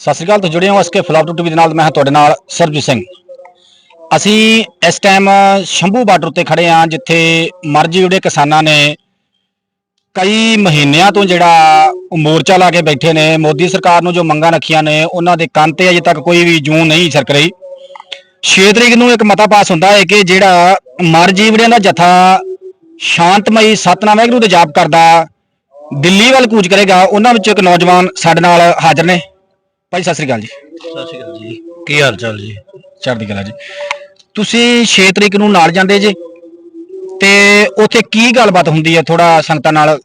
ਸਤਿ ਸ੍ਰੀ ਅਕਾਲ ਤੁਸੀਂ ਜੁੜੇ ਹੋ ਐਸਕੇ ਫਲਾਪ ਟੀਵੀ ਦੇ ਨਾਲ, ਮੈਂ ਤੁਹਾਡੇ ਨਾਲ ਸਰਬਜੀਤ ਸਿੰਘ। ਅਸੀਂ ਇਸ ਟਾਈਮ ਸ਼ੰਭੂ ਬਾਰਡਰ ਉੱਤੇ ਖੜੇ ਹਾਂ, ਜਿੱਥੇ ਮਰਜ਼ੀ ਜਿਹੜੇ ਕਿਸਾਨਾਂ ਨੇ ਕਈ ਮਹੀਨਿਆਂ ਤੋਂ ਜਿਹੜਾ ਮੋਰਚਾ ਲਾ ਕੇ ਬੈਠੇ ਨੇ, ਮੋਦੀ ਸਰਕਾਰ ਨੂੰ ਜੋ ਮੰਗਾਂ ਰੱਖੀਆਂ ਨੇ, ਉਹਨਾਂ ਦੇ ਕੰਨ ਤੇ ਅਜੇ ਤੱਕ ਕੋਈ ਵੀ ਜੂੰ ਨਹੀਂ ਸਰਕ ਰਹੀ। 6 ਤਰੀਕ ਨੂੰ ਇੱਕ ਮਤਾ ਪਾਸ ਹੁੰਦਾ ਹੈ ਕਿ ਜਿਹੜਾ ਮਰਜੀਵੜਿਆਂ ਦਾ ਜਥਾ ਸ਼ਾਂਤਮਈ ਸਤਨਾਮ ਵਾਹਿਗੁਰੂ ਦੇ ਜਾਪ ਕਰਦਾ ਦਿੱਲੀ ਵੱਲ ਕੂਚ ਕਰੇਗਾ ਉਹਨਾਂ ਵਿੱਚੋਂ ਇੱਕ ਨੌਜਵਾਨ ਸਾਡੇ ਨਾਲ ਹਾਜ਼ਰ ਨੇ। ਭਾਈ ਸਤਿ ਸ੍ਰੀ ਅਕਾਲ ਜੀ। ਸਤਿ ਸ਼੍ਰੀ ਅਕਾਲ ਜੀ। ਕੀ ਹਾਲ ਚਾਲ ਜੀ? ਚੜ੍ਹਦੀ ਕਲਾ ਜੀ। ਤੁਸੀਂ 6 ਤਰੀਕ ਨੂੰ ਨਾਲ ਜਾਂਦੇ ਜੇ ਤੇ ਉੱਥੇ ਕੀ ਗੱਲਬਾਤ ਹੁੰਦੀ ਹੈ? ਥੋੜਾ ਸੰਗਤਾਂ ਨਾਲ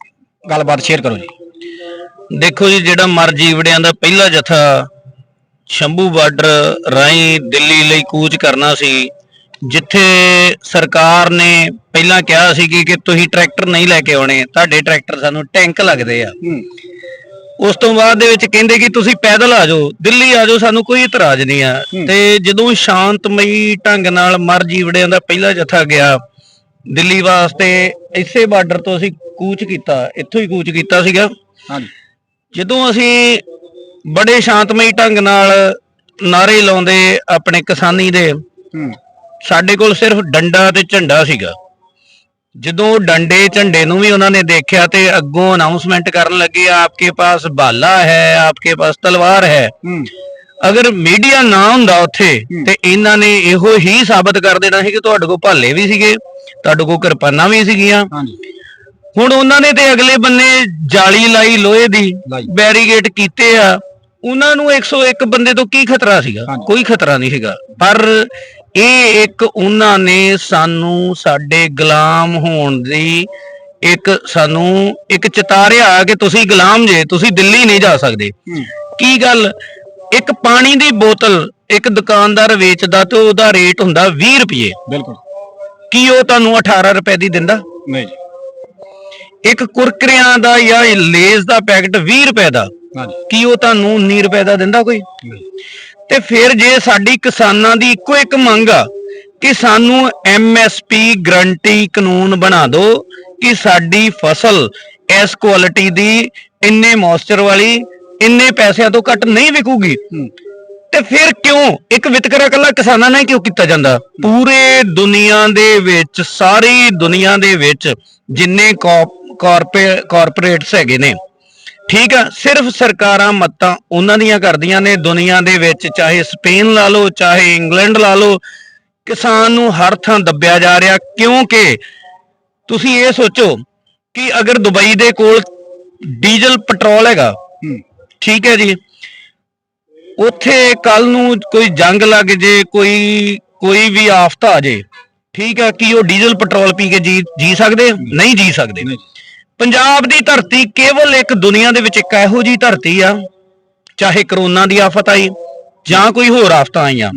ਗੱਲਬਾਤ ਸ਼ੇਅਰ ਕਰੋ ਜੀ। ਦੇਖੋ ਜੀ ਜਿਹੜਾ ਮਰ ਜੀਵੜਿਆਂ ਦਾ ਪਹਿਲਾ ਜਥਾ ਸ਼ੰਭੂ ਬਾਰਡਰ ਰਾਹੀਂ ਦਿੱਲੀ ਲਈ ਕੂਚ ਕਰਨਾ ਸੀ ਜਿੱਥੇ ਸਰਕਾਰ ਨੇ ਪਹਿਲਾਂ ਕਿਹਾ ਸੀ ਕਿ ਕਿ ਤੁਸੀਂ ਟਰੈਕਟਰ ਨਹੀਂ ਲੈ ਕੇ ਆਉਣੇ ਤੁਹਾਡੇ ਟਰੈਕਟਰ ਸਾਨੂੰ ਟੈਂਕ ਲੱਗਦੇ ਆ। ਉਸ ਤੋਂ ਬਾਅਦ ਦੇ ਵਿੱਚ ਕਹਿੰਦੇ ਕਿ ਤੁਸੀਂ ਪੈਦਲ ਆ ਜਾਓ ਦਿੱਲੀ ਆ ਜਾਓ ਸਾਨੂੰ ਕੋਈ ਇਤਰਾਜ਼ ਨਹੀਂ ਆ। ਤੇ ਜਦੋਂ ਸ਼ਾਂਤਮਈ ਢੰਗ ਨਾਲ ਮਰ ਜੀਵੜਿਆਂ ਦਾ ਪਹਿਲਾ ਜਥਾ ਗਿਆ ਦਿੱਲੀ ਵਾਸਤੇ ਇਸੇ ਬਾਰਡਰ ਤੋਂ ਅਸੀਂ ਕੂਚ ਕੀਤਾ ਇੱਥੋਂ ਹੀ ਕੂਚ ਕੀਤਾ ਸੀਗਾ। ਹਾਂਜੀ। ਜਦੋਂ ਅਸੀਂ ਬੜੇ ਸ਼ਾਂਤਮਈ ਢੰਗ ਨਾਲ ਨਾਰੇ ਲਾਉਂਦੇ ਆਪਣੇ ਕਿਸਾਨੀ ਦੇ। ਹੂੰ। ਸਾਡੇ ਕੋਲ ਸਿਰਫ ਡੰਡਾ ਤੇ ਝੰਡਾ ਸੀਗਾ। ਜਦੋਂ ਡੰਡੇ ਝੰਡੇ ਨੂੰ ਵੀ ਉਹਨਾਂ ਨੇ ਦੇਖਿਆ ਤੇ ਅੱਗੋਂ ਅਨਾਉਂਸਮੈਂਟ ਕਰਨ ਲੱਗੇ ਆਪਕੇ ਪਾਸ ਬਾਲਾ ਹੈ ਆਪਕੇ ਪਾਸ ਤਲਵਾਰ ਹੈ। ਹੂੰ। ਅਗਰ ਮੀਡੀਆ ਨਾ ਹੁੰਦਾ ਉੱਥੇ ਤੇ ਇਹਨਾਂ ਨੇ ਇਹੋ ਹੀ ਸਾਬਤ ਕਰ ਦੇਣਾ ਸੀ ਕਿ ਤੁਹਾਡੇ ਕੋਲ ਭਾਲੇ ਵੀ ਸੀਗੇ ਤੁਹਾਡੇ ਕੋਲ ਕਿਰਪਾਨਾਂ ਵੀ ਸੀਗੀਆਂ। ਹਾਂਜੀ। ਹੁਣ ਉਹਨਾਂ ਨੇ ਤੇ ਅਗਲੇ ਬੰਨੇ ਜਾਲੀ ਲਾਈ ਲੋਹੇ ਦੀ। ਬੈਰੀਗੇਟ ਕੀਤੇ ਆ। ਉਹਨਾਂ ਨੂੰ 101 ਬੰਦੇ ਤੋਂ ਕੀ ਖਤਰਾ ਸੀਗਾ। ਕੋਈ ਖਤਰਾ ਨਹੀਂ ਸੀਗਾ। ਪਰ ਇਹ ਇੱਕ ਉਹਨਾਂ ਨੇ ਸਾਨੂੰ ਸਾਡੇ ਗੁਲਾਮ ਹੋਣ ਦੀ ਇੱਕ ਸਾਨੂੰ ਇੱਕ ਚਿਤਾਰਿਆ ਕਿ ਤੁਸੀਂ ਗੁਲਾਮ ਜੇ ਤੁਸੀਂ ਦਿੱਲੀ ਨਹੀਂ ਜਾ ਸਕਦੇ। ਕੀ ਗੱਲ? ਇੱਕ ਪਾਣੀ ਦੀ ਬੋਤਲ ਇੱਕ ਦੁਕਾਨਦਾਰ ਵੇਚਦਾ ਤੇ ਉਹਦਾ ਰੇਟ ਹੁੰਦਾ 20 ਰੁਪਏ। ਬਿਲਕੁਲ। ਕੀ ਉਹ ਤੁਹਾਨੂੰ 18 ਰੁਪਏ ਦੀ ਦਿੰਦਾ? ਨਹੀਂ ਜੀ। ਇੱਕ ਕੁਰਕਰਿਆਂ ਦਾ ਜਾਂ ਲੇਜ਼ ਦਾ ਪੈਕਟ 20 ਰੁਪਏ ਦਾ। ਕੀ ਉਹ ਤੁਹਾਨੂੰ 19 ਰੁਪਏ ਦਾ ਦਿੰਦਾ ਕੋਈ? ਤੇ ਫਿਰ ਜੇ ਸਾਡੀ ਕਿਸਾਨਾਂ ਦੀ ਇੱਕੋ ਇੱਕ ਮੰਗ ਆ ਕਿ ਸਾਨੂੰ ਐਮਐਸਪੀ ਗਰੰਟੀ ਕਾਨੂੰਨ ਬਣਾ ਦਿਓ ਕਿ ਸਾਡੀ ਫਸਲ ਇਸ ਕੁਆਲਿਟੀ ਦੀ ਇੰਨੇ ਮੌਇਸਚਰ ਵਾਲੀ ਇੰਨੇ ਪੈਸਿਆਂ ਤੋਂ ਘੱਟ ਨਹੀਂ ਵਿਕੂਗੀ। ਤੇ ਫਿਰ ਕਿਉਂ? ਇੱਕ ਵਿਤਕਰਾ ਕੱਲਾ ਕਿਸਾਨਾਂ ਨਾਲ ਕਿਉਂ ਕੀਤਾ ਜਾਂਦਾ? ਪੂਰੇ ਦੁਨੀਆ ਦੇ ਵਿੱਚ ਸਾਰੀ ਦੁਨੀਆ ਦੇ ਵਿੱਚ ਜਿੰਨੇ ਕਾਰਪੋਰੇਟਸ ਹੈਗੇ ਨੇ ਠੀਕ ਆ ਸਿਰਫ ਸਰਕਾਰਾਂ ਮੱਤਾਂ ਉਹਨਾਂ ਦੀਆਂ ਕਰਦੀਆਂ ਨੇ ਦੁਨੀਆ ਦੇ ਵਿੱਚ ਚਾਹੇ ਸਪੇਨ ਲਾ ਲਓ ਚਾਹੇ ਇੰਗਲੈਂਡ ਲਾ ਲਓ ਕਿਸਾਨ ਨੂੰ ਹਰ ਥਾਂ ਦੱਬਿਆ ਜਾ ਰਿਹਾ ਕਿਉਂਕਿ ਤੁਸੀਂ ਇਹ ਸੋਚੋ ਕਿ ਅਗਰ ਦੁਬਈ ਦੇ ਕੋਲ ਡੀਜ਼ਲ ਪੈਟਰੋਲ ਹੈਗਾ ਠੀਕ ਹੈ ਜੀ ਉੱਥੇ ਕੱਲ ਨੂੰ ਕੋਈ ਜੰਗ ਲੱਗ ਜੇ ਕੋਈ ਕੋਈ ਵੀ ਆਫਤ ਆ ਜੇ ਠੀਕ ਹੈ ਕੀ ਉਹ ਡੀਜ਼ਲ ਪੈਟਰੋਲ ਪੀ ਕੇ ਜੀ ਜੀ ਸਕਦੇ? ਨਹੀਂ। ਜੀ ਸਕਦੇ। ਪੰਜਾਬ ਦੀ ਧਰਤੀ ਕੇਵਲ ਇੱਕ ਦੁਨੀਆ ਦੇ ਵਿੱਚ ਇੱਕ ਇਹੋ ਜੀ ਧਰਤੀ ਆ, ਚਾਹੇ ਕਰੋਨਾ ਦੀ ਆਫਤ ਆਈ ਜਾਂ ਕੋਈ ਹੋਰ ਆਫਤਾਂ ਆਈਆਂ।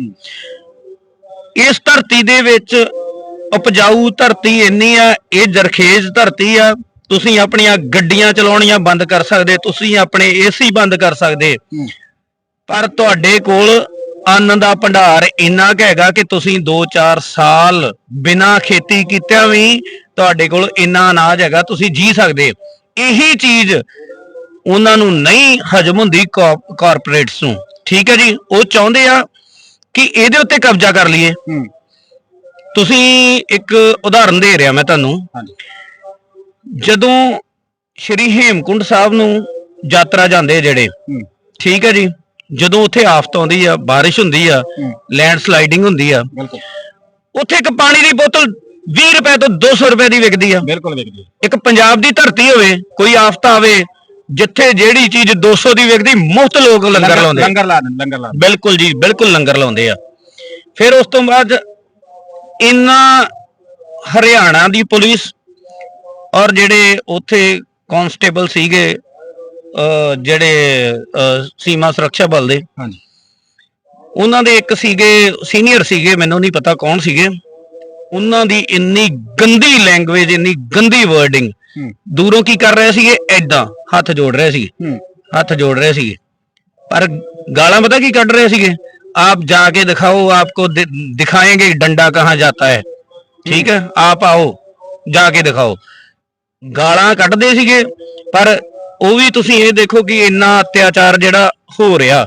ਇਸ ਧਰਤੀ ਦੇ ਵਿੱਚ ਉਪਜਾਊ ਧਰਤੀ ਇੰਨੀ ਆ, ਇਹ ਜਰਖੇਜ਼ ਧਰਤੀ ਆ, ਤੁਸੀਂ ਆਪਣੀਆਂ ਗੱਡੀਆਂ ਚਲਾਉਣੀਆਂ ਬੰਦ ਕਰ ਸਕਦੇ, ਤੁਸੀਂ ਆਪਣੇ ਏਸੀ ਬੰਦ ਕਰ ਸਕਦੇ। ਪਰ ਤੁਹਾਡੇ ਕੋਲ ਅੰਨ ਦਾ ਭੰਡਾਰ ਇੰਨਾ ਕੁ ਹੈਗਾ ਕਿ ਤੁਸੀਂ 2-4 ਸਾਲ ਬਿਨਾਂ ਖੇਤੀ ਕੀਤਿਆਂ ਵੀ ਤੁਹਾਡੇ ਕੋਲ ਇੰਨਾ ਅਨਾਜ ਹੈਗਾ ਤੁਸੀਂ ਜੀ ਸਕਦੇ ਇਹੀ ਚੀਜ਼ ਉਹਨਾਂ ਨੂੰ ਨਹੀਂ ਹਜਮ ਹੁੰਦੀ ਕਾਰਪੋਰੇਟਸ ਨੂੰ। ਠੀਕ ਹੈ ਜੀ? ਉਹ ਚਾਹੁੰਦੇ ਆ ਕਿ ਇਹਦੇ ਉੱਤੇ ਕਬਜ਼ਾ ਕਰ ਲਈਏ। ਤੁਸੀਂ ਇੱਕ ਉਦਾਹਰਨ ਦੇ ਰਿਹਾ ਮੈਂ ਤੁਹਾਨੂੰ। ਜਦੋਂ ਸ਼੍ਰੀ ਹੇਮਕੁੰਡ ਸਾਹਿਬ ਨੂੰ ਯਾਤਰਾ ਜਾਂਦੇ ਜਿਹੜੇ ਠੀਕ ਹੈ ਜੀ? ਜਦੋਂ ਉੱਥੇ ਆਫਤ ਆਉਂਦੀ ਆ ਬਾਰਿਸ਼ ਹੁੰਦੀ ਆ ਲੈਂਡ ਸਲਾਈਡਿੰਗ ਹੁੰਦੀ ਆ ਬਿਲਕੁਲ। ਉੱਥੇ ਇੱਕ ਪਾਣੀ ਦੀ ਬੋਤਲ 20 ਰੁਪਏ ਤੋਂ 200 ਰੁਪਏ ਦੀ ਵਿਕਦੀ ਆ। ਬਿਲਕੁਲ ਵੇਖਦੀ ਇੱਕ ਪੰਜਾਬ ਦੀ ਧਰਤੀ ਹੋਵੇ ਕੋਈ ਆਫਤ ਆਵੇ ਜਿੱਥੇ ਜਿਹੜੀ ਚੀਜ਼ 200 ਦੀ ਵਿਕਦੀ ਮੁਫਤ ਲੋਕ ਲੰਗਰ ਲਾਉਂਦੇ। ਲੰਗਰ ਲਾ ਦੇਣ ਲੰਗਰ ਲਾ। ਬਿਲਕੁਲ ਜੀ ਬਿਲਕੁਲ ਲੰਗਰ ਲਾਉਂਦੇ ਆ। ਫਿਰ ਉਸ ਤੋਂ ਬਾਅਦ ਇਨਾ ਹਰਿਆਣਾ ਦੀ ਪੁਲਿਸ ਔਰ ਜਿਹੜੇ ਉੱਥੇ ਕਾਂਸਟੇਬਲ ਸੀਗੇ ਜਿਹੜੇ ਅਹ ਸੀਮਾ ਸੁਰੱਖਿਆ ਬਲ ਦੇ ਹਾਂਜੀ ਉਹਨਾਂ ਦੇ ਇੱਕ ਸੀਗੇ ਸੀਨੀਅਰ ਸੀਗੇ ਮੈਨੂੰ ਨਹੀਂ ਪਤਾ ਕੌਣ ਸੀਗੇ ਉਹਨਾਂ ਦੀ ਇੰਨੀ ਗੰਦੀ ਲੈਂਗੁਏਜ ਇੰਨੀ ਗੰਦੀ ਵਰਡਿੰਗ ਹੂੰ ਦੂਰੋਂ ਕੀ ਕਰ ਰਹੇ ਸੀਗੇ ਐਦਾਂ ਹੱਥ ਜੋੜ ਰਹੇ ਸੀ ਹੂੰ ਹੱਥ ਜੋੜ ਰਹੇ ਸੀਗੇ ਪਰ ਗਾਲਾਂ ਪਤਾ ਕੀ ਕੱਢ ਰਹੇ ਸੀਗੇ आप जाके दिखाओ आपको दि, दिखाएंगे डंडा कहाँ जाता है ਠੀਕ ਹੈ ਆਪ ਆਓ ਜਾ ਕੇ ਦਿਖਾਓ ਗਾਲਾਂ ਕੱਢਦੇ ਸੀਗੇ ਪਰ ਉਹ ਵੀ ਤੁਸੀਂ ਇਹ ਦੇਖੋ ਕਿ ਇੰਨਾ ਅਤਿਆਚਾਰ ਜਿਹੜਾ ਹੋ ਰਿਹਾ।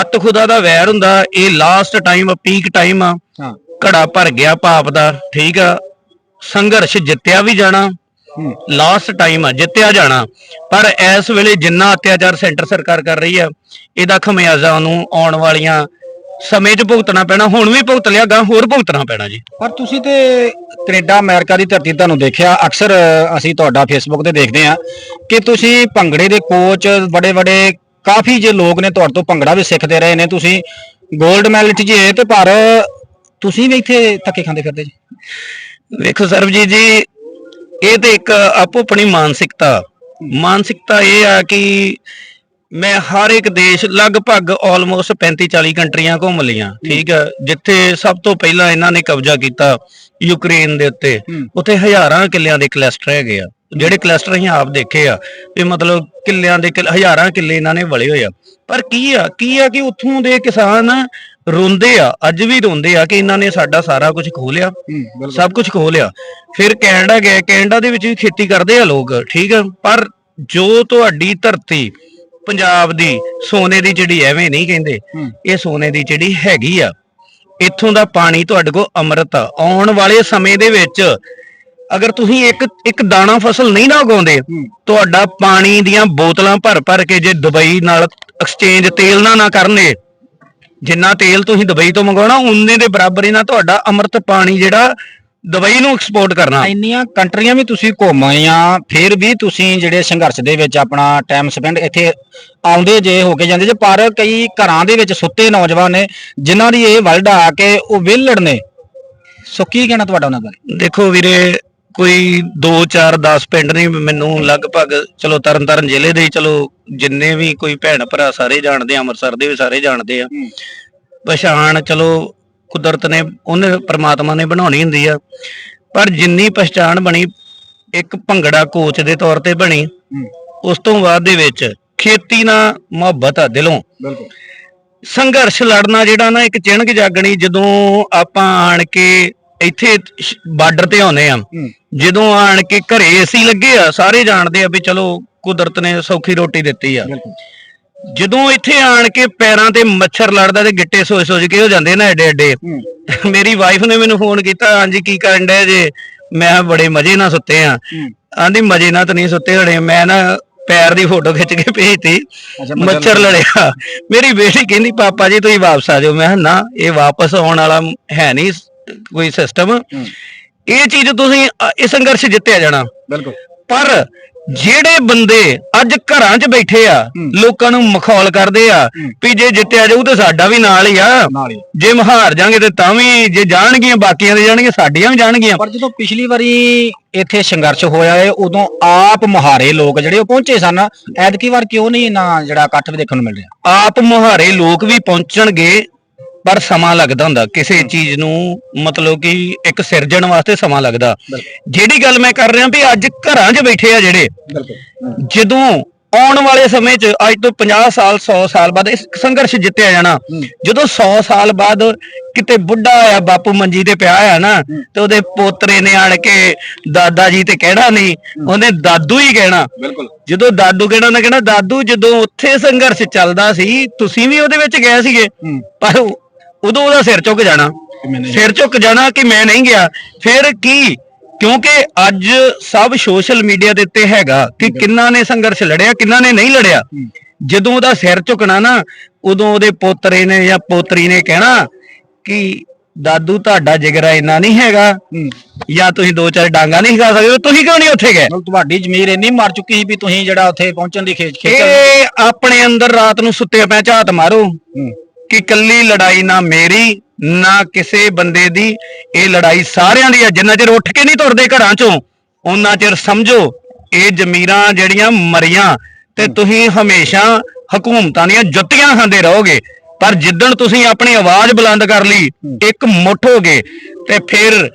ਅੱਤ ਖੁਦਾ ਦਾ ਵੈਰ ਹੁੰਦਾ ਇਹ ਲਾਸਟ ਟਾਈਮ ਪੀਕ ਟਾਈਮ ਆ। ਹਾਂ। ਘੜਾ ਭਰ ਗਿਆ ਪਾਪ ਦਾ ਠੀਕ ਆ। ਸੰਘਰਸ਼ ਜਿੱਤਿਆ ਵੀ ਜਾਣਾ ਲਾਸਟ ਟਾਈਮ ਆ ਜਿੱਤਿਆ ਜਾਣਾ। ਪਰ ਇਸ ਵੇਲੇ ਜਿੰਨਾ ਅਤਿਆਚਾਰ ਸੈਂਟਰ ਸਰਕਾਰ ਕਰ ਰਹੀ ਆ ਇਹਦਾ ਖਮਿਆਜ਼ਾ ਉਹਨੂੰ ਆਉਣ ਵਾਲੀਆਂ ਸਮੇਂ 'ਚ ਭੁਗਤਣਾ ਪੈਣਾ ਹੁਣ ਵੀ ਭੁਗਤ ਲਿਆ ਗਾ ਹੋਰ ਭੁਗਤਣਾ ਪੈਣਾ ਜੀ। ਪਰ ਤੁਸੀਂ ਤੇ ਕੈਨੇਡਾ ਅਮਰੀਕਾ ਦੀ ਧਰਤੀ ਤੁਹਾਨੂੰ ਦੇਖਿਆ ਅਕਸਰ ਅਸੀਂ ਤੁਹਾਡਾ ਫੇਸਬੁੱਕ ਤੇ ਦੇਖਦੇ ਆ ਕਿ ਤੁਸੀਂ ਭੰਗੜੇ ਦੇ ਕੋਚ ਬੜੇ ਬੜੇ ਕਾਫੀ ਜੇ ਲੋਕ ਨੇ ਤੁਹਾਡੇ ਤੋਂ ਭੰਗੜਾ ਵੀ ਸਿੱਖਦੇ ਰਹੇ ਨੇ। ਤੁਸੀਂ 골ਡ ਮੈਡਲਿਸਟ ਜੀ ਇਹ ਤੇ ਪਰ ਤੁਸੀਂ ਵੀ ਇੱਥੇ ਧੱਕੇ ਖਾਂਦੇ ਫਿਰਦੇ ਜੀ। ਵੇਖੋ ਸਰਬਜੀਤ ਜੀ ਇਹ ਤੇ ਇੱਕ ਆਪੋ ਆਪਣੀ ਮਾਨਸਿਕਤਾ। ਮਾਨਸਿਕਤਾ ਇਹ ਆ ਕਿ ਮੈਂ ਹਰ ਇੱਕ ਦੇਸ਼ ਲਗਭਗ ਆਲਮੋਸਟ 35 40 ਕੰਟਰੀਆਂ ਘੁੰਮ ਲਈਆਂ ਠੀਕ ਆ ਜਿੱਥੇ ਸਭ ਤੋਂ ਪਹਿਲਾਂ ਇਹਨਾਂ ਨੇ ਕਬਜ਼ਾ ਕੀਤਾ ਯੂਕਰੇਨ ਦੇ ਉੱਤੇ। ਹੂੰ। ਉੱਥੇ ਹਜ਼ਾਰਾਂ ਕਿੱਲਿਆਂ ਦੇ ਕਲਸਟਰ ਹੈਗੇ ਆ। ਜਿਹੜੇ ਕਲਸਟਰ ਅਸੀਂ ਆਪ ਦੇਖੇ ਆ ਵੀ ਮਤਲਬ ਕਿੱਲਿਆਂ ਦੇ ਹਜ਼ਾਰਾਂ ਕਿੱਲੇ ਇਹਨਾਂ ਨੇ ਵਲੇ ਹੋਏ ਆ। ਪਰ ਕੀ ਆ ਕੀ ਆ ਕਿ ਉੱਥੋਂ ਦੇ ਕਿਸਾਨ ਰੋਂਦੇ ਆ ਅੱਜ ਵੀ ਰੋਂਦੇ ਆ ਕਿ ਇਹਨਾਂ ਨੇ ਸਾਡਾ ਸਾਰਾ ਕੁਝ ਖੋਹ ਲਿਆ। ਸਭ ਕੁਝ ਖੋਹ ਲਿਆ। ਫਿਰ ਕੈਨੇਡਾ ਗਏ ਕੈਨੇਡਾ ਦੇ ਵਿੱਚ ਵੀ ਖੇਤੀ ਕਰਦੇ ਆ ਲੋਕ ਠੀਕ ਆ। ਪਰ ਜੋ ਤੁਹਾਡੀ ਧਰਤੀ ਪੰਜਾਬ ਦੀ ਸੋਨੇ ਦੀ ਚਿੜੀ ਐਵੇਂ ਨਹੀਂ ਕਹਿੰਦੇ। ਇਹ ਸੋਨੇ ਦੀ ਚਿੜੀ ਹੈਗੀ ਆ ਇੱਥੋਂ ਦਾ ਪਾਣੀ ਤੁਹਾਡੇ ਕੋਲ ਅੰਮ੍ਰਿਤ ਆ ਆਉਣ ਵਾਲੇ ਸਮੇਂ ਦੇ ਵਿੱਚ ਅਗਰ ਤੁਸੀਂ ਇੱਕ ਇੱਕ ਦਾਣਾ ਫਸਲ ਨਹੀਂ ਨਾ ਉਗਾਉਂਦੇ। ਤੁਹਾਡਾ ਪਾਣੀ ਦੀਆਂ ਬੋਤਲਾਂ ਭਰ ਭਰ ਕੇ ਜੇ ਦੁਬਈ ਨਾਲ ਐਕਸਚੇਂਜ ਤੇਲ ਨਾ ਨਾ ਕਰਨੇ ਜਿੰਨਾ ਤੇਲ ਤੁਸੀਂ ਦੁਬਈ ਤੋਂ ਮੰਗਵਾਉਣਾ ਉਨੇ ਦੇ ਬਰਾਬਰ ਹੀ ਨਾ ਤੁਹਾਡਾ ਅੰਮ੍ਰਿਤ ਪਾਣੀ ਜਿਹੜਾ ਦੁਬਈ ਨੂੰ ਐਕਸਪੋਰਟ ਕਰਨਾ। ਇੰਨੀਆਂ ਕੰਟਰੀਆਂ ਵੀ ਤੁਸੀਂ ਘੁੰਮ ਆਏ ਆ ਫਿਰ ਵੀ ਤੁਸੀਂ ਜਿਹੜੇ ਸੰਘਰਸ਼ ਦੇ ਵਿੱਚ ਆਪਣਾ ਟਾਈਮ ਸਪੈਂਡ ਇੱਥੇ ਆਉਂਦੇ ਜੇ ਹੋ ਕੇ ਜਾਂਦੇ ਜੇ ਪਰ ਕਈ ਘਰਾਂ ਦੇ ਵਿੱਚ ਸੁੱਤੇ ਨੌਜਵਾਨ ਨੇ ਜਿਨ੍ਹਾਂ ਦੀ ਇਹ ਵਰਲਡ ਆ ਕੇ ਉਹ ਵਿਹਲੜ ਨੇ। ਸੋ ਕੀ ਕਹਿਣਾ ਤੁਹਾਡਾ ਉਹਨਾਂ ਬਾਰੇ? ਦੇਖੋ ਵੀਰੇ ਕੋਈ 2 4 10 ਪਿੰਡ ਨਹੀਂ ਮੈਨੂੰ ਲਗਭਗ ਚਲੋ ਤਰਨਤਾਰਨ ਜ਼ਿਲ੍ਹੇ ਦੇ ਚਲੋ ਜਿੰਨੇ ਵੀ ਕੋਈ ਭੈਣ ਭਰਾ ਸਾਰੇ ਜਾਣਦੇ ਆ ਅੰਮ੍ਰਿਤਸਰ ਦੇ ਵੀ ਸਾਰੇ ਜਾਣਦੇ ਆ। ਪਛਾਣ ਚਲੋ ਕੁਦਰਤ ਨੇ ਉਹਨੇ ਪ੍ਰਮਾਤਮਾ ਨੇ ਬਣਾਉਣੀ ਹੁੰਦੀ ਆ। ਪਰ ਜਿੰਨੀ ਪਛਾਣ ਬਣੀ ਇੱਕ ਭੰਗੜਾ ਕੋਚ ਦੇ ਤੌਰ ਤੇ ਬਣੀ ਉਸ ਤੋਂ ਬਾਅਦ ਦੇ ਵਿੱਚ ਖੇਤੀ ਨਾਲ ਮੁਹੱਬਤ ਆ ਦਿਲੋਂ। ਬਿਲਕੁਲ। ਸੰਘਰਸ਼ ਲੜਨਾ ਜਿਹੜਾ ਨਾ ਇੱਕ ਚਿਣਕ ਜਾਗਣੀ ਜਦੋਂ ਆਪਾਂ ਆਣ ਕੇ ਇੱਥੇ ਬਾਰਡਰ ਤੇ ਆਉਨੇ ਆ ਜਦੋਂ ਆਣ ਕੇ ਘਰੇ ਏਸੀ ਲੱਗੇ ਆ ਸਾਰੇ ਜਾਣਦੇ ਆ ਵੀ ਚਲੋ ਕੁਦਰਤ ਨੇ ਸੌਖੀ ਰੋਟੀ ਦਿੱਤੀ ਆ। ਬਿਲਕੁਲ। ਜਦੋਂ ਇੱਥੇ ਆਣ ਕੇ ਪੈਰਾਂ ਤੇ ਮੱਛਰ ਲੜਦਾ ਤੇ ਗਿੱਟੇ ਸੋਚ ਸੋਚ ਕੇ ਹੋ ਜਾਂਦੇ ਨਾ ਏਡੇ ਏਡੇ ਮੇਰੀ ਵਾਈਫ ਨੇ ਮੈਨੂੰ ਫੋਨ ਕੀਤਾ ਹਾਂਜੀ ਕੀ ਕਰਨ ਡਏ ਜੇ? ਮੈਂ ਬੜੇ ਮਜ਼ੇ ਨਾਲ ਸੁੱਤੇ ਆ। ਆਂਦੀ ਮਜ਼ੇ ਨਾਲ ਤਾਂ ਨਹੀਂ ਸੁੱਤੇ ਹੋਣੇ ਮੈਂ ਨਾ ਪੈਰ ਦੀ ਫੋਟੋ ਖਿੱਚ ਕੇ ਭੇਜਤੀ। ਮੱਛਰ ਲੜਿਆ। ਮੇਰੀ ਬੇਟੀ ਕਹਿੰਦੀ ਪਾਪਾ ਜੀ ਤੁਸੀਂ ਵਾਪਸ ਆ ਜਾਓ। ਮੈਂ ਕਿਹਾ ਨਾ ਇਹ ਵਾਪਸ ਆਉਣ ਵਾਲਾ ਹੈ ਨਹੀਂ ਕੋਈ ਸਿਸਟਮ ਇਹ ਚੀਜ਼ ਤੁਸੀਂ ਇਹ ਸੰਘਰਸ਼ ਜਿੱਤਿਆ ਜਾਣਾ। ਬਿਲਕੁਲ। ਪਰ ਜਿਹੜੇ ਬੰਦੇ ਅੱਜ ਘਰਾਂ 'ਚ ਬੈਠੇ ਆ। ਲੋਕਾਂ ਨੂੰ ਮਖੌਲ ਕਰਦੇ ਆ। ਵੀ ਜੇ ਜਿੱਤਿਆ ਜਾਊ ਤੇ ਸਾਡਾ ਵੀ ਨਾਲ ਹੀ ਆ। ਜੇ ਮਹਾਰ ਜਾਾਂਗੇ ਤੇ ਤਾਂ ਵੀ ਜੇ ਜਾਣਗੀਆਂ ਬਾਕੀਆਂ ਦੇ ਜਾਣਗੀਆਂ ਸਾਡੀਆਂ ਵੀ ਜਾਣਗੀਆਂ। ਪਰ ਜਦੋਂ ਪਿਛਲੀ ਵਾਰੀ ਇੱਥੇ ਸੰਘਰਸ਼ ਹੋਇਆ ਹੈ ਉਦੋਂ ਆਪ ਮੁਹਾਰੇ ਲੋਕ ਜਿਹੜੇ ਉਹ ਪਹੁੰਚੇ ਸਨ। ਐਤਕੀ ਵਾਰ ਕਿਉਂ ਨਹੀਂ ਇੰਨਾ ਜਿਹੜਾ ਇਕੱਠ ਵੀ ਦੇਖਣ ਨੂੰ ਮਿਲ ਰਿਹਾ? ਆਪ ਮੁਹਾਰੇ ਲੋਕ ਵੀ ਪਹੁੰਚਣਗੇ ਪਰ ਸਮਾਂ ਲੱਗਦਾ ਹੁੰਦਾ ਕਿਸੇ ਚੀਜ਼ ਨੂੰ ਮਤਲਬ ਕਿ ਇੱਕ ਸਿਰਜਣ ਵਾਸਤੇ ਸਮਾਂ ਲੱਗਦਾ। ਜਿਹੜੀ ਗੱਲ ਮੈਂ ਕਰ ਰਿਹਾ ਵੀ ਅੱਜ ਘਰਾਂ 'ਚ ਬੈਠੇ ਆ ਜਿਹੜੇ ਜਦੋਂ ਆਉਣ ਵਾਲੇ ਸਮੇਂ 'ਚ ਅੱਜ ਤੋਂ 50 ਸਾਲ 100 ਸਾਲ ਬਾਅਦ ਇਸ ਸੰਘਰਸ਼ ਜਿੱਤਿਆ ਜਾਣਾ ਜਦੋਂ 100 ਸਾਲ ਬਾਅਦ ਕਿਤੇ ਬੁੱਢਾ ਆ ਬਾਪੂ ਮੰਜੀ ਤੇ ਪਿਆ ਆ ਨਾ ਤੇ ਉਹਦੇ ਪੋਤਰੇ ਨੇ ਆਣ ਕੇ ਦਾਦਾ ਜੀ ਤੇ ਕਹਿਣਾ ਨਹੀਂ ਉਹਨੇ ਦਾਦੂ ਹੀ ਕਹਿਣਾ। ਜਦੋਂ ਦਾਦੂ ਕਹਿਣਾ ਨਾ ਕਹਿਣਾ ਦਾਦੂ ਜਦੋਂ ਉੱਥੇ ਸੰਘਰਸ਼ ਚੱਲਦਾ ਸੀ ਤੁਸੀਂ ਵੀ ਉਹਦੇ ਵਿੱਚ ਗਏ ਸੀਗੇ? ਪਰ ਉਦੋਂ ਉਹਦਾ ਸਿਰ ਝੁਕ ਜਾਣਾ। ਸਿਰ ਝੁਕ ਜਾਣਾ ਕਿ ਮੈਂ ਨਹੀਂ ਗਿਆ। ਫਿਰ ਕੀ? ਕਿਉਂਕਿ ਅੱਜ ਸਭ ਸੋਸ਼ਲ ਮੀਡੀਆ ਦੇ ਉੱਤੇ ਹੈਗਾ ਕਿ ਕਿੰਨਾ ਨੇ ਸੰਘਰਸ਼ ਲੜਿਆ ਕਿੰਨਾ ਨੇ ਨਹੀਂ ਲੜਿਆ। ਜਦੋਂ ਉਹਦਾ ਸਿਰ ਝੁਕਣਾ ਨਾ ਉਦੋਂ ਉਹਦੇ ਪੋਤਰੇ ਨੇ ਜਾਂ ਪੋਤਰੀ ਨੇ ਕਹਿਣਾ ਕਿ ਦਾਦੂ ਤੁਹਾਡਾ ਜਿਗਰਾ ਇੰਨਾ ਨਹੀਂ ਹੈਗਾ। ਜਾਂ ਤੁਸੀਂ ਦੋ ਚਾਰ ਡਾਂਗਾ ਨਹੀਂ ਖਾ ਸਕਦੇ ਤੁਸੀਂ ਕਿਉਂ ਨਹੀਂ ਉੱਥੇ ਗਏ? ਤੁਹਾਡੀ ਜ਼ਮੀਰ ਇੰਨੀ ਮਰ ਚੁੱਕੀ ਸੀ ਵੀ ਤੁਸੀਂ ਜਿਹੜਾ ਉੱਥੇ ਪਹੁੰਚਣ ਦੀ ਖੇਚ ਖੇਚ ਇਹ ਆਪਣੇ ਅੰਦਰ ਰਾਤ ਨੂੰ ਸੁੱਤੇ ਪੈ ਝਾਤ ਮਾਰੋ। ਕਿ ਕੱਲੀ ਲੜਾਈ ਨਾ ਮੇਰੀ ਨਾ ਕਿਸੇ ਬੰਦੇ ਦੀ। ਇਹ ਲੜਾਈ ਸਾਰਿਆਂ ਦੀ ਹੈ। ਜਿੰਨਾ ਚਿਰ ਉੱਠ ਕੇ ਨਹੀਂ ਤੁਰਦੇ ਘਰਾਂ ਚੋਂ ਉਹਨਾਂ ਚਿਰ ਸਮਝੋ ਇਹ ਜ਼ਮੀਰਾਂ ਜਿਹੜੀਆਂ ਮਰੀਆਂ ਤੇ ਤੁਸੀਂ ਹਮੇਸ਼ਾ ਹਕੂਮਤਾਂ ਦੀਆਂ ਜੁੱਤੀਆਂ ਖਾਂਦੇ ਰਹੋਗੇ। ਪਰ ਜਿੱਦਣ ਤੁਸੀਂ ਆਪਣੀ ਆਵਾਜ਼ ਬੁਲੰਦ ਕਰ ਲਈ ਇੱਕ ਮੁੱਠ ਹੋ ਗਏ ਤੇ ਫਿਰ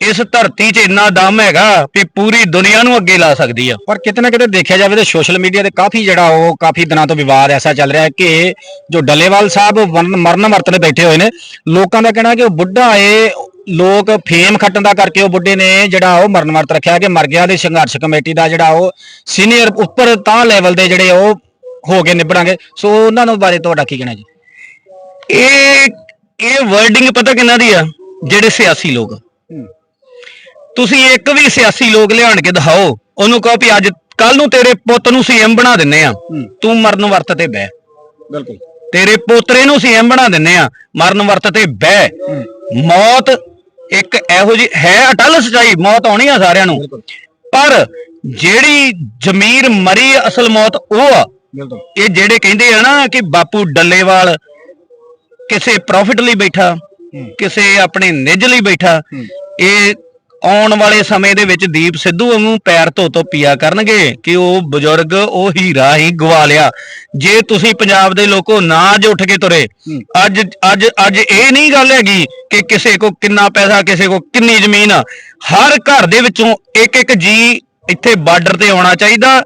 ਇਸ ਧਰਤੀ 'ਚ ਇੰਨਾ ਦਮ ਹੈਗਾ ਵੀ ਪੂਰੀ ਦੁਨੀਆ ਨੂੰ ਅੱਗੇ ਲਾ ਸਕਦੀ ਆ। ਪਰ ਕਿਤੇ ਨਾ ਕਿਤੇ ਦੇਖਿਆ ਜਾਵੇ ਤਾਂ ਸੋਸ਼ਲ ਮੀਡੀਆ ਤੇ ਕਾਫੀ ਜਿਹੜਾ ਉਹ ਕਾਫੀ ਦਿਨਾਂ ਤੋਂ ਵਿਵਾਦ ਐਸਾ ਚੱਲ ਰਿਹਾ ਹੈ ਕਿ ਜੋ ਡੱਲੇਵਾਲ ਸਾਹਿਬ ਵਰਨ- ਮਰਨ ਵਰਤ ਤੇ ਬੈਠੇ ਹੋਏ ਨੇ, ਲੋਕਾਂ ਦਾ ਕਹਿਣਾ ਕਿ ਉਹ ਬੁੱਢਾ ਏ, ਲੋਕ ਫੇਮ ਖੱਟਣ ਦਾ ਕਰਕੇ ਉਹ ਬੁੱਢੇ ਨੇ ਜਿਹੜਾ ਉਹ ਮਰਨ ਵਰਤ ਰੱਖਿਆ ਕਿ ਮਰ ਗਿਆ ਦੇ ਸੰਘਰਸ਼ ਕਮੇਟੀ ਦਾ ਜਿਹੜਾ ਉਹ ਸੀਨੀਅਰ ਉੱਪਰ ਤਾਂ ਲੈਵਲ ਦੇ ਜਿਹੜੇ ਉਹ ਹੋ ਕੇ ਨਿਭੜਾਂਗੇ ਸੋ ਉਹਨਾਂ ਨੂੰ ਬਾਰੇ ਤੁਹਾਡਾ ਕੀ ਕਹਿਣਾ ਜੀ? ਇਹ ਇਹ ਵਰਡਿੰਗ ਪਤਾ ਕਿੰਨਾ ਦੀ ਆ? ਜਿਹੜੇ ਸਿਆਸੀ ਲੋਕ। ਤੁਸੀਂ ਇੱਕ ਵੀ ਸਿਆਸੀ ਲੋਕ ਲਿਆਣ ਕੇ ਦਿਖਾਓ ਉਹਨੂੰ ਕਹੋ ਵੀ ਅੱਜ ਕੱਲ ਨੂੰ ਤੇਰੇ ਪੁੱਤ ਨੂੰ ਸੀਐਮ ਬਣਾ ਦਿੰਨੇ ਆ। ਤੂੰ ਮਰਨ ਵਰਤ ਤੇ ਬਹਿ। ਬਿਲਕੁਲ। ਤੇਰੇ ਪੋਤਰੇ ਨੂੰ ਸੀਐਮ ਬਣਾ ਦਿੰਨੇ ਆ ਮਰਨ ਵਰਤ ਤੇ ਬਹਿ। ਮੌਤ ਇੱਕ ਇਹੋ ਜੀ ਹੈ ਅਟਲ ਸਚਾਈ ਮੌਤ ਆਉਣੀ ਆ ਸਾਰਿਆਂ ਨੂੰ। ਪਰ ਜਿਹੜੀ ਜ਼ਮੀਰ ਮਰੀ ਅਸਲ ਮੌਤ ਉਹ ਆ। ਇਹ ਜਿਹੜੇ ਕਹਿੰਦੇ ਆ ਨਾ ਕਿ ਬਾਪੂ ਡੱਲੇਵਾਲ ਕਿਸੇ ਪ੍ਰੋਫਿਟ ਲਈ ਬੈਠਾ ਕਿਸੇ ਆਪਣੇ ਨਿੱਜ ਲਈ ਬੈਠਾ ਇਹ ਆਉਣ ਵਾਲੇ ਸਮੇਂ ਦੇ ਵਿੱਚ ਦੀਪ ਸਿੱਧੂ ਵਾਂਗੂ ਪੈਰ ਧੋ ਧੋ ਪੀਆ ਕਰਨਗੇ ਕਿ ਉਹ ਬਜ਼ੁਰਗ ਉਹ ਹੀਰਾ ਹੀ ਗਵਾ ਲਿਆ। ਜੇ ਤੁਸੀਂ ਪੰਜਾਬ ਦੇ ਲੋਕੋ ਨਾ ਅੱਜ ਉੱਠ ਕੇ ਤੁਰੇ ਅੱਜ ਅੱਜ ਅੱਜ ਇਹ ਨਹੀਂ ਗੱਲ ਹੈਗੀ ਕਿ ਕਿਸੇ ਕੋ ਕਿੰਨਾ ਪੈਸਾ ਕਿਸੇ ਕੋ ਕਿੰਨੀ ਜ਼ਮੀਨ ਹਰ ਘਰ ਦੇ ਵਿੱਚੋਂ ਇੱਕ ਇੱਕ ਜੀ ਇੱਥੇ ਬਾਰਡਰ ਤੇ ਆਉਣਾ ਚਾਹੀਦਾ।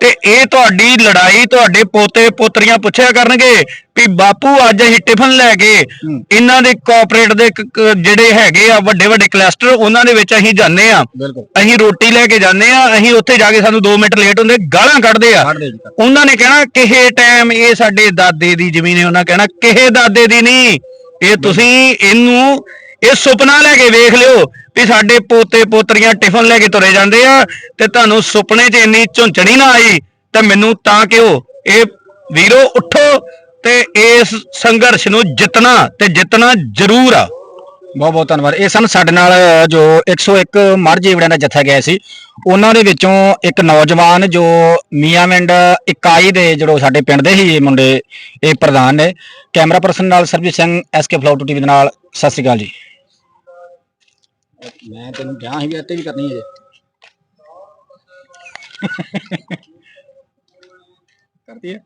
ਤੇ ਇਹ ਤੁਹਾਡੀ ਲੜਾਈ ਤੁਹਾਡੇ ਪੋਤੇ ਪੋਤਰੀਆਂ ਪੁੱਛਿਆ ਕਰਨਗੇ ਵੀ ਬਾਪੂ ਅੱਜ ਅਸੀਂ ਟਿਫਨ ਲੈ ਕੇ ਇਹਨਾਂ ਦੇ ਕੋਆਪਰੇਟ ਦੇ ਕ- ਜਿਹੜੇ ਹੈਗੇ ਆ ਵੱਡੇ ਵੱਡੇ ਕਲਸਟਰ ਉਹਨਾਂ ਦੇ ਵਿੱਚ ਅਸੀਂ ਜਾਂਦੇ ਆ ਬਿਲਕੁਲ। ਅਸੀਂ ਰੋਟੀ ਲੈ ਕੇ ਜਾਂਦੇ ਆ ਅਸੀਂ ਉੱਥੇ ਜਾ ਕੇ ਸਾਨੂੰ 2 ਮਿੰਟ ਲੇਟ ਹੁੰਦੇ ਗਾਲਾਂ ਕੱਢਦੇ ਆ। ਕੱਢਦੇ ਜੀ, ਉਹਨਾਂ ਨੇ ਕਹਿਣਾ ਕਿਹੇ ਟਾਈਮ ਇਹ ਸਾਡੇ ਦਾਦੇ ਦੀ ਜ਼ਮੀਨ ਹੈ। ਉਹਨਾਂ ਕਹਿਣਾ ਕਿਹੇ ਦਾਦੇ ਦੀ ਨਹੀਂ। ਇਹ ਤੁਸੀਂ ਇਹਨੂੰ ਇਹ ਸੁਪਨਾ ਲੈ ਕੇ ਵੇਖ ਲਿਓ ਵੀ ਸਾਡੇ ਪੋਤੇ ਪੋਤਰੀਆਂ ਟਿਫਨ ਲੈ ਕੇ ਤੁਰੇ ਜਾਂਦੇ ਆ ਤੇ ਤੁਹਾਨੂੰ ਸੁਪਨੇ 'ਚ ਇੰਨੀ ਝੁੰਚਣੀ ਨਾ ਆਈ ਤਾਂ ਮੈਨੂੰ ਤਾਂ ਕਿਉਂ? ਇਹ ਵੀਰੋ ਉੱਠੋ ਤੇ ਇਸ ਸੰਘਰਸ਼ ਨੂੰ ਜਿੱਤਣਾ ਤੇ ਜਿੱਤਣਾ ਜ਼ਰੂਰ ਆ। ਬਹੁਤ ਬਹੁਤ ਧੰਨਵਾਦ। ਇਹ ਸਨ ਸਾਡੇ ਨਾਲ ਜੋ 101 ਮਰਜੀਵੜਿਆਂ ਦਾ ਜੱਥਾ ਗਿਆ ਸੀ। ਉਹਨਾਂ ਦੇ ਵਿੱਚੋਂ ਇੱਕ ਨੌਜਵਾਨ ਜੋ ਮੀਆਂਵਿੰਡ ਇਕਾਈ ਦੇ ਜਿਹੜੋ ਸਾਡੇ ਪਿੰਡ ਦੇ ਹੀ ਮੁੰਡੇ, ਇਹ ਪ੍ਰਧਾਨ ਨੇ। ਕੈਮਰਾ ਪਰਸਨ ਨਾਲ ਸਰਬਜੀਤ ਸਿੰਘ ਐਸਕੇ ਫਲਾਉਟ ਟੀਵੀ ਦੇ ਨਾਲ। ਸਤਿ ਸ੍ਰੀ ਅਕਾਲ ਜੀ। ਮੈਂ ਤੈਨੂੰ ਕਿਹਾ ਸੀ ਵੀ ਇੱਥੇ ਵੀ ਕਰਨੀ ਹੈ ਕਰਦੀ ਹੈ